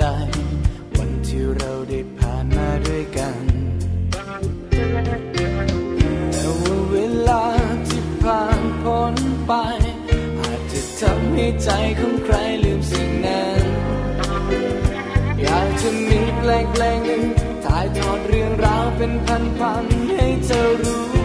จ วันที่เราได้ผ่านมาด้วยกันแต่ว่าเวลาที่ผ่านพ้นไป อาจจะทำให้ใจของใครลืมสิ่งนั้น อยากจะมีแปลงเพลงหนึ่งถ่ายทอดเรื่องราวเป็นพันๆให้เธอรู้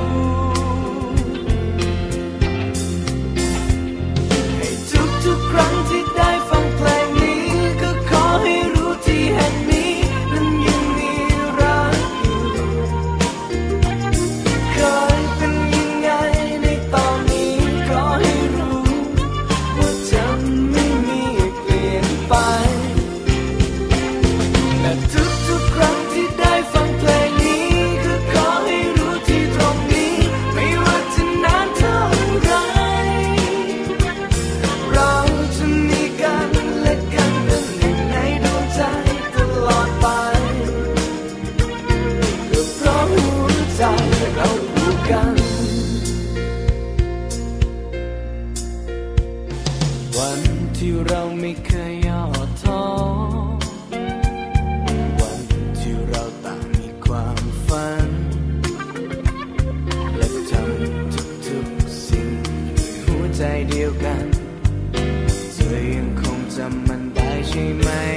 she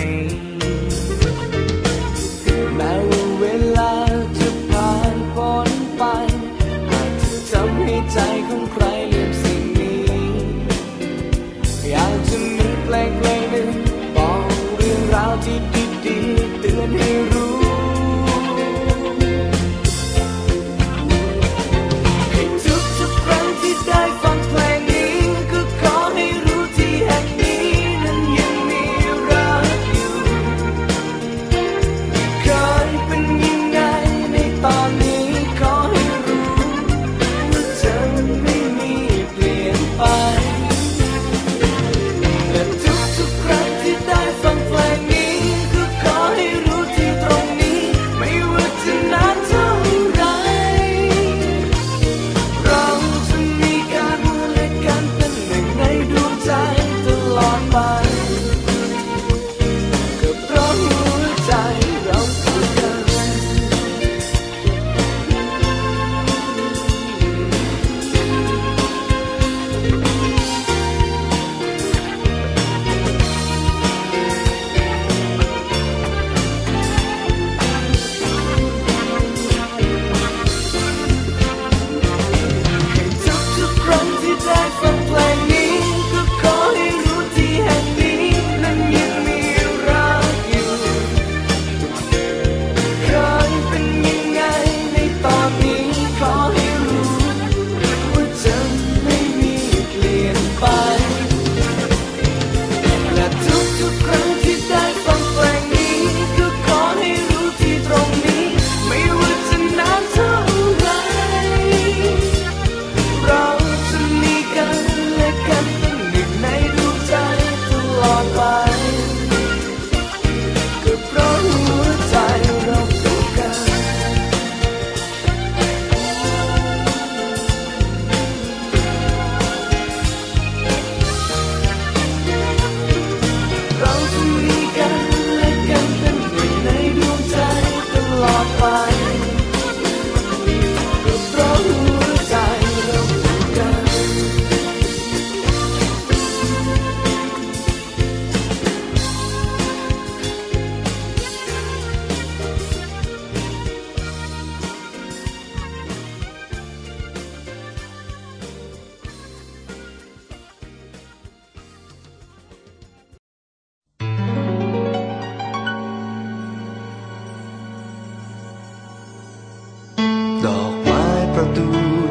ดู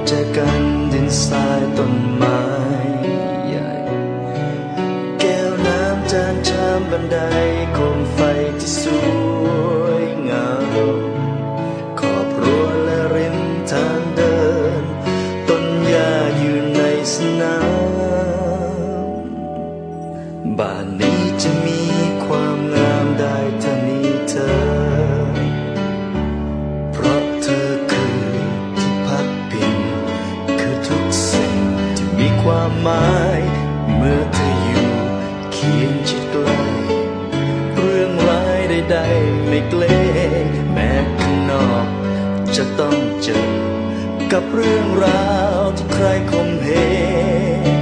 ใจกันดินทรายต้นไม้ใหญ่แก้วน้ำจานชามบันไดโคมไฟที่สูง ความหมาย เมื่อเธออยู่เคียงชิดไกล เรื่องร้ายใดๆไม่เกรงแม้ข้างนอก จะต้องเจอ กับเรื่องราวที่ใครคมเหง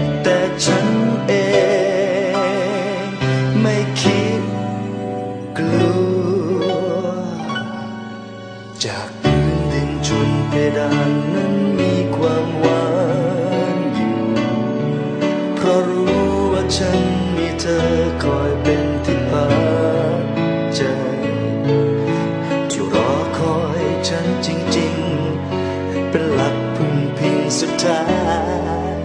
าย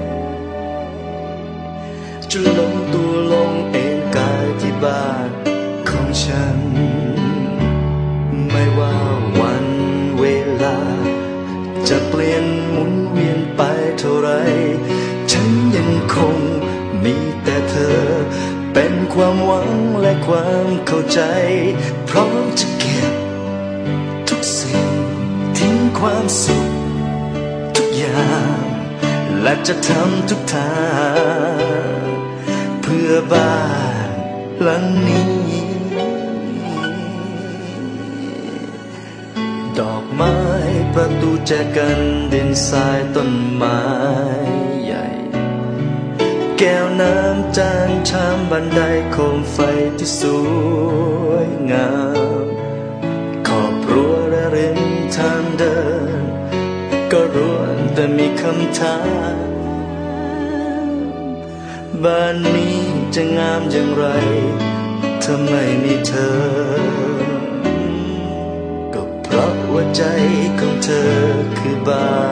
จะลงตัวลงเอนกายที่บ้านของฉัน ไม่ว่าวันเวลา จะเปลี่ยนหมุนเวียนไปเท่าไร ฉันยังคงมีแต่เธอ เป็นความหวังและความเข้าใจ พร้อมจะเก็บทุกสิ่งทิ้งความสุขทุกอย่าง และจะทำทุกทางเพื่อบ้านหลังนี้ ดอกไม้ประตูแจกันดินทรายต้นไม้ใหญ่ แก้วน้ำจานชามบันไดโคมไฟที่สวยงาม ก็รวนแต่มีคำถามบ้านนี้จะงามอย่างไรถ้าไม่มีเธอ ก็เพราะว่าใจของเธอคือบ้าน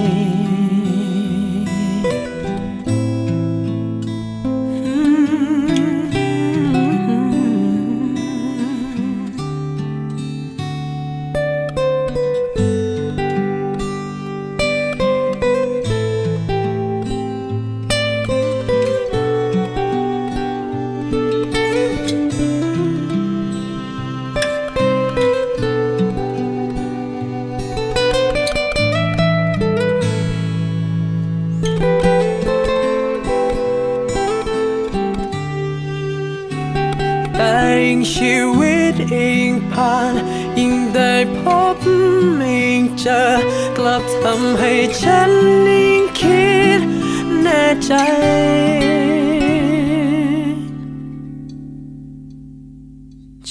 งชีวิตอิงผ่าน ยิ่งได้พบยิ่งเจอกลับทำให้ฉันยิ่งคิดแน่ใจ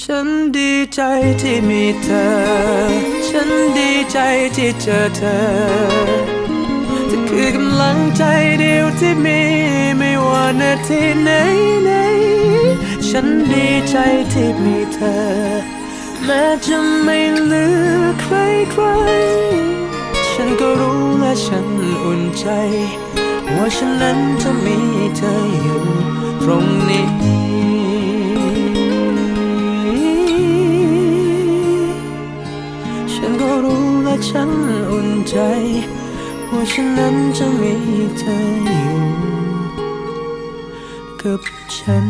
ฉันดีใจที่มีเธอ ฉันดีใจที่เจอเธอ ลังใจเดียวที่มีไม่ว่านาทีไหนไหน ฉันดีใจที่มีเธอ แม้จะไม่เหลือใครใคร ฉันก็รู้และฉันอุ่นใจ ว่าฉันนั้นจะมีเธออยู่ตรงนี้ฉันก็รู้และฉันอุ่นใจ ว่าฉันนั้นจะมีเธออยู่ กับฉัน